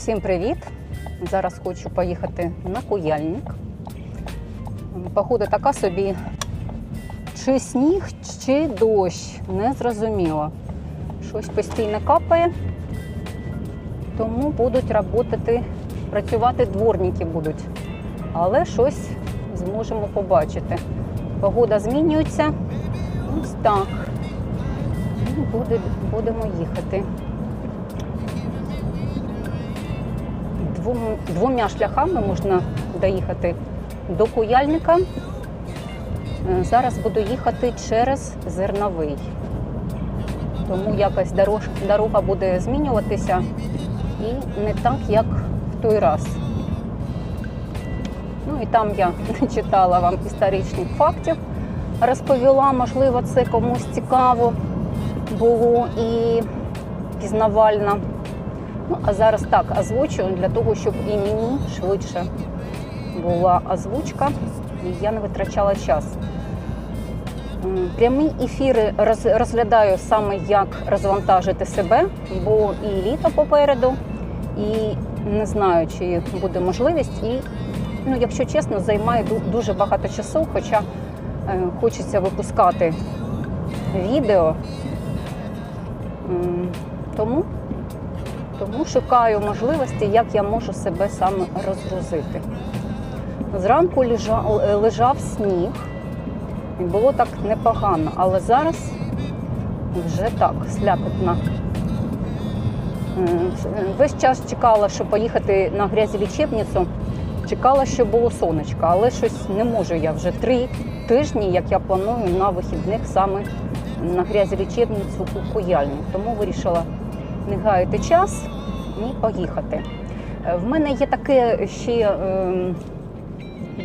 Всім привіт! Зараз хочу поїхати на куяльник. Погода така собі, чи сніг, чи дощ, не зрозуміло. Щось постійно капає, тому будуть працювати, працювати дворники будуть. Але щось зможемо побачити. Погода змінюється. Ось так. Буде- будемо їхати. Двома шляхами можна доїхати до Куяльника. Е, Зараз буду їхати через Зерновий. Тому якось дорож, дорога буде змінюватися і не так, як в той раз. Ну і там я читала вам історичних фактів, розповіла, можливо, це комусь цікаво було і пізнавально. Ну, а зараз так озвучу для того, щоб і мені швидше була озвучка, і я не витрачала час. Прямі ефіри розглядаю саме як розвантажити себе, бо і літо попереду, і не знаю, чи буде можливість. І, ну, якщо чесно, займає дуже багато часу, хоча е, хочеться випускати відео. Тому тому шукаю можливості, як я можу себе саме розгрузити. Зранку лежав, сніг, і було так непогано, але зараз вже так, слякотно. Весь час чекала, щоб поїхати на грязілічебницю. Чекала, що було сонечко, але щось не можу я вже три тижні, як я планую на вихідних саме на грязілічебницю у Куяльник. Тому вирішила не гаяти час і поїхати. Е, В мене є таке ще ем,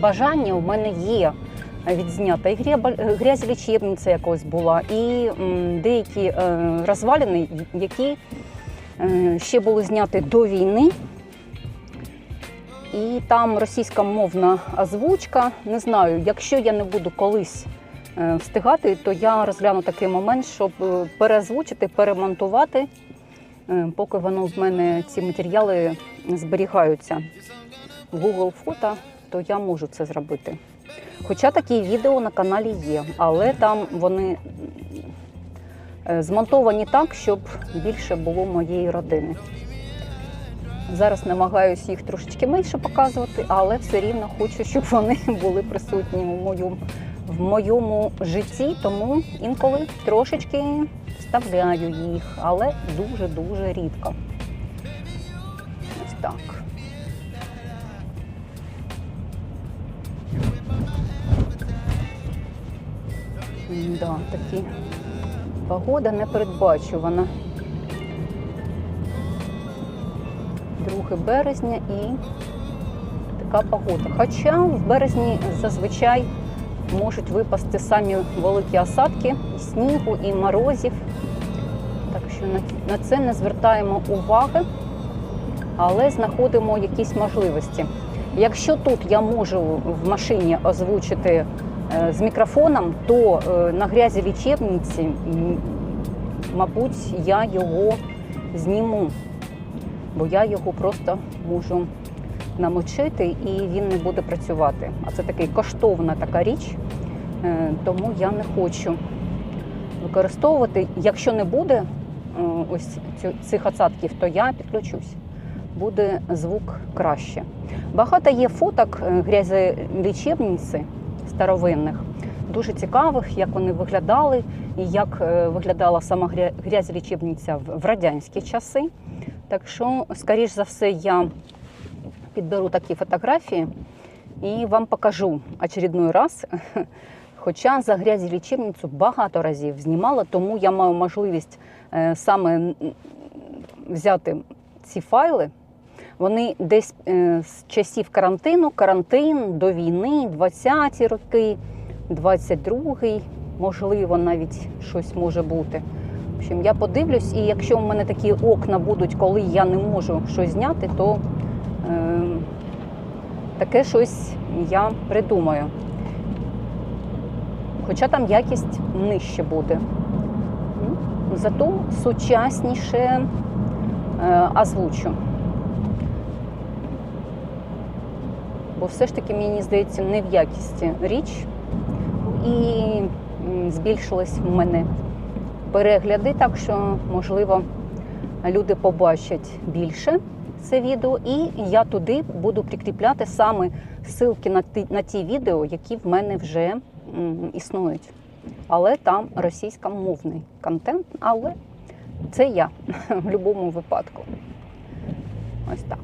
бажання, у мене є відзнята і грязь-лічебниця якось була, і м, деякі е, розвалини, які е, ще були зняті до війни. І там російськомовна озвучка. Не знаю, якщо я не буду колись е, встигати, то я розгляну такий момент, щоб е, переозвучити, перемонтувати, е, поки воно в мене ці матеріали зберігаються в Google фото, то я можу це зробити. Хоча такі відео на каналі є, але там вони е, змонтовані так, щоб більше було моєї родини. Зараз намагаюся їх трошечки менше показувати, але все рівно хочу, щоб вони були присутні у моєму, в моєму житті, тому інколи трошечки вставляю їх, але дуже-дуже рідко. Ось так. Да, такі погода непередбачувана. 2 березня і така погода. Хоча в березні зазвичай можуть випасти самі великі осадки снігу, і морозів. Що на- це не звертаємо уваги, але знаходимо якісь можливості. Якщо тут я можу в машині озвучити е, з мікрофоном, то е, на грязі лічебниці, мабуть, я його зніму бо я його просто можу намочити і він не буде працювати. А це така коштовна така річ, е, тому я не хочу використовувати. Якщо не буде ось цих оцадків, то я підключусь. Буде звук краще. Багато є фоток е, грязелічебниці старовинних, дуже цікавих, як вони виглядали і як е, виглядала сама гря- грязелічебниця в радянські часи. Так що, скоріш за все, я підберу такі фотографії і вам покажу очередной раз. Хоча за грязі лічебницю багато разів знімала, тому я маю можливість е, саме взяти ці файли. Вони десь е, з часів карантину, карантин до війни, 20-ті роки, 22-й, можливо, навіть щось може бути. В общем, я подивлюсь, і якщо в мене такі окна будуть, коли я не можу щось зняти, то е, таке щось я придумаю. Хоча там якість нижче буде. Зато сучасніше е, озвучу. бо все ж таки мені здається не в якісті річ. І збільшились в мене перегляди, так що, можливо, люди побачать більше це відео, і я туди буду прикріпляти саме ссылки на ті, на ті відео, які в мене вже існують. Але там російськомовний контент, але це я в будь-якому випадку. Ось так.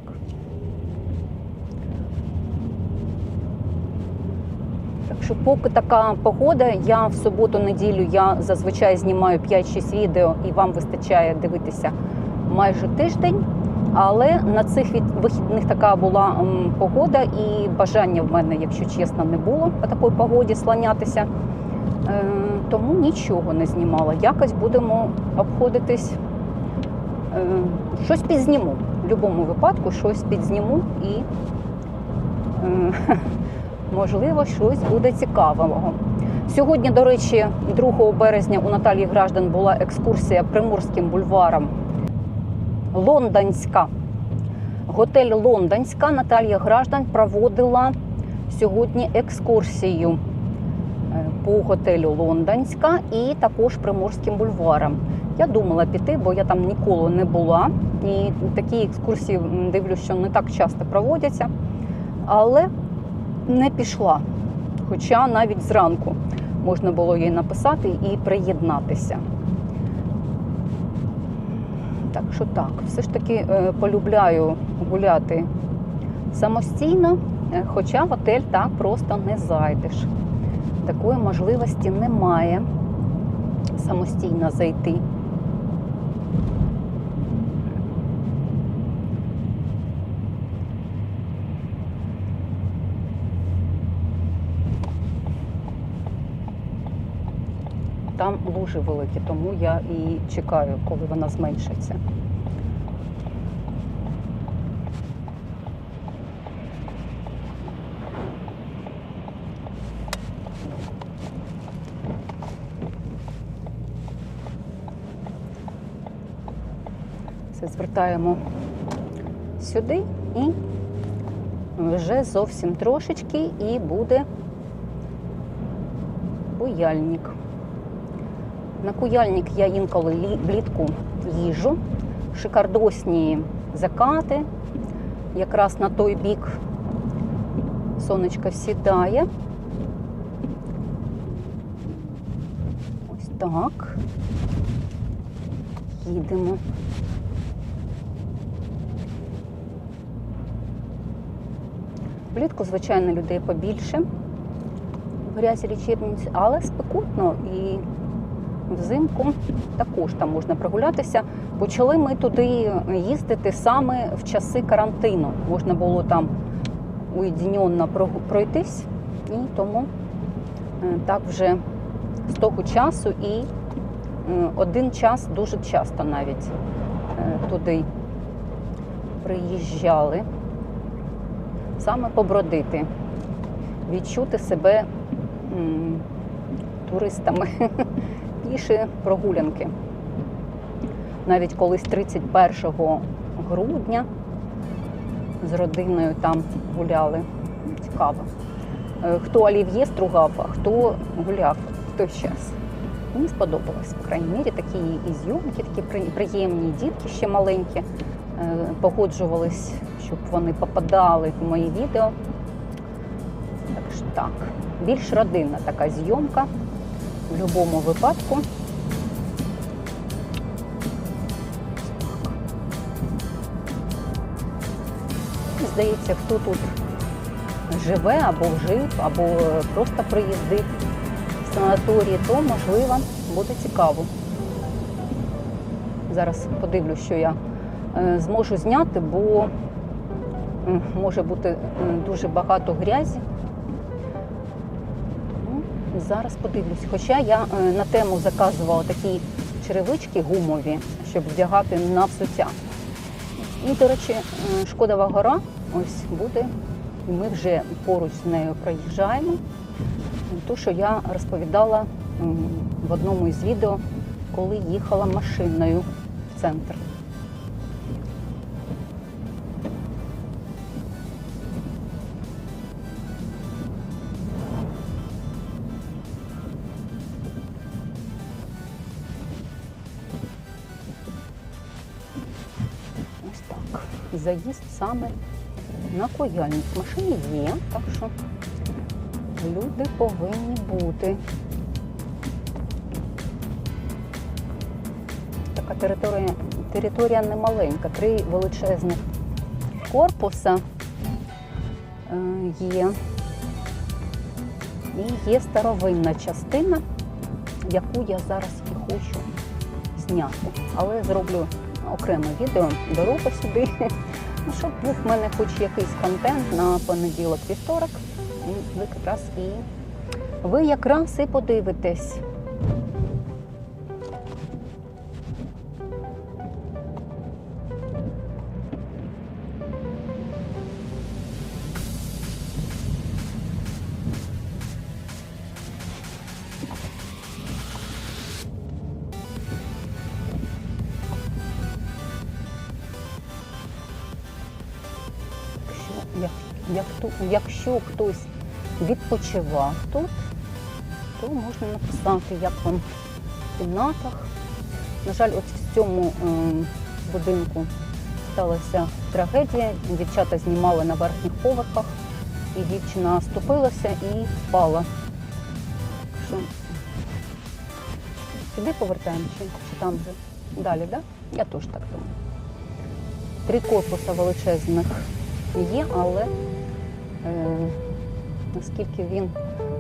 Так що поки така погода, я в суботу-неділю я зазвичай знімаю 5-6 відео і вам вистачає дивитися майже тиждень. Але на цих вихідних така була погода, і бажання в мене, якщо чесно, не було по такій погоді слонятися. Е, тому нічого не знімала. Якось будемо обходитись. Е, щось підзніму. В будь-якому випадку щось підзніму і, е, можливо, щось буде цікавого. Сьогодні, до речі, 2 березня у Наталії Граждан була екскурсія Приморським бульваром. Лондонська. Готель Лондонська Наталія Граждан проводила сьогодні екскурсію по готелю Лондонська і також Приморським бульваром. Я думала піти, бо я там ніколи не була. І такі екскурсії м, дивлюсь, що не так часто проводяться. Але не пішла. Хоча навіть зранку можна було їй написати і приєднатися. Так що так, все ж таки е, полюбляю гуляти самостійно, е, хоча в готель так просто не зайдеш. Такої можливості немає самостійно зайти. Там лужи великі, тому я і чекаю, коли вона зменшиться. Це звертаємо сюди і вже зовсім трошечки і буде буяльник. На куяльник я інколи влітку їжу. Шикардосні закати. Якраз на той бік сонечко сідає. Ось так. Їдемо. Влітку, звичайно, людей побільше в грязі лічебниці, але спекотно і взимку також там можна прогулятися. Почали ми туди їздити саме в часи карантину. Можна було там уєдиненно пройтись, і тому е, так вже з того часу і е, один час дуже часто навіть е, туди приїжджали. Саме побродити, відчути себе м, туристами піші прогулянки. Навіть колись 31 грудня з родиною там гуляли. Цікаво. Е, Хто олів'є стругав, а хто гуляв в той час. Мені сподобалось, по крайній мірі, такі і зйомки, такі приємні, дітки ще маленькі. е, Погоджувались, щоб вони попадали в мої відео. Так що так, більш родинна така зйомка в будь-якому випадку. Здається, хто тут живе або жив, або просто приїздив в санаторії, то можливо буде цікаво. Зараз подивлюсь, що я е, зможу зняти, бо може бути дуже багато грязі. Зараз подивлюсь. Хоча я е, на тему заказувала такі черевички гумові, щоб вдягати на взуття. І, до речі, е, Шкодова гора ось буде. Ми вже поруч з нею проїжджаємо. Ту, що я розповідала в одному із відео, коли їхала машиною в центр. Заїзд саме на кояльник. Машини є, так що люди повинні бути. Така територія, територія немаленька, три величезних корпуса е, є. І є старовинна частина, яку я зараз і хочу зняти. Але зроблю окреме відео, дорога сюди. Ну, щоб був в мене хоч якийсь контент на понеділок вівторок. Ви якраз і ви якраз і подивитесь. Якщо, хтось відпочивав тут, то можна написати, як вам в кімнатах. На жаль, от в цьому ем, будинку сталася трагедія. Дівчата знімали на верхніх поверхах, і дівчина ступилася і впала. Сюди повертаємо чи, там вже? Далі? Да? Я теж так думаю. Три корпуса величезних є, але наскільки він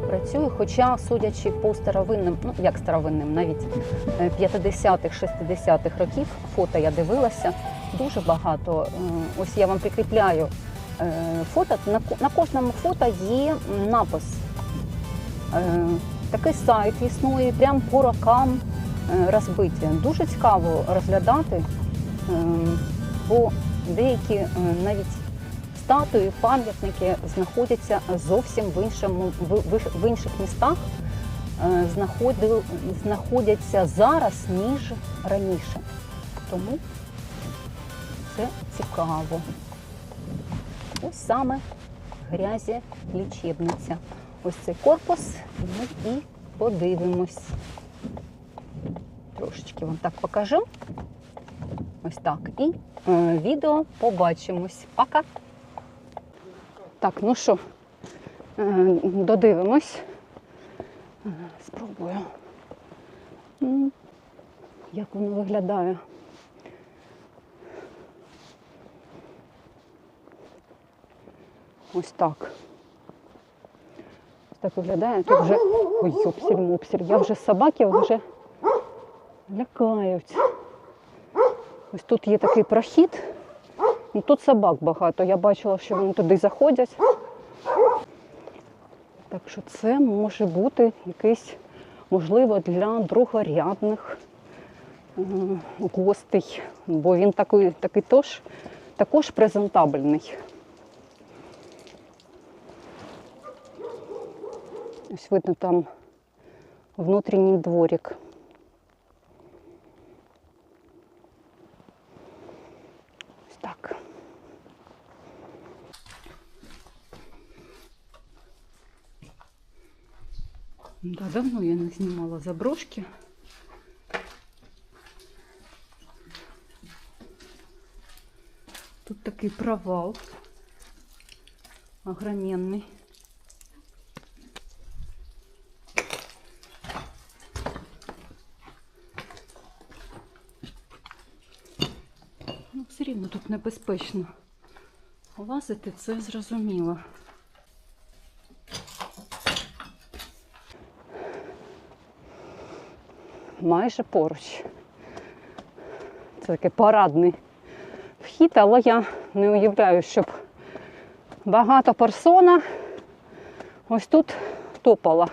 працює, хоча, судячи по старовинним, ну як старовинним, навіть е, 50-х, 60-х років, фото я дивилася, дуже багато. Е, ось я вам прикріпляю е, фото. На, кожному фото є напис. Е, такий сайт існує, прямо по рокам е, розбиті. Дуже цікаво розглядати, е, бо деякі е, навіть статуї, пам'ятники знаходяться зовсім в іншому в, інших містах, е, знаходяться зараз, ніж раніше. Тому це цікаво. Ось саме грязі лічебниця. Ось цей корпус, ми і подивимось. Трошечки вам так покажу. Ось так. І е, відео побачимось. Пока! Так, ну що, е, додивимось. Спробую. Як воно виглядає. Ось так. Ось так виглядає. Тут вже. Ой, йопсіль мопсіль. Я вже собаки вже лякають. Ось тут є такий прохід. Ну, тут собак багато. Я бачила, що вони туди заходять. Так що це може бути якийсь, можливо, для другорядних гостей, бо він такий, такий тож, також презентабельний. Ось видно там внутрішній дворик. Ось так. Да, давно я не знімала заброшки. Тут такий провал огроменный. Ну, все рівно тут небезпечно лазити, це зрозуміло. Майже поруч. Це такий парадний вхід, але я не уявляю, щоб багато персона ось тут топала.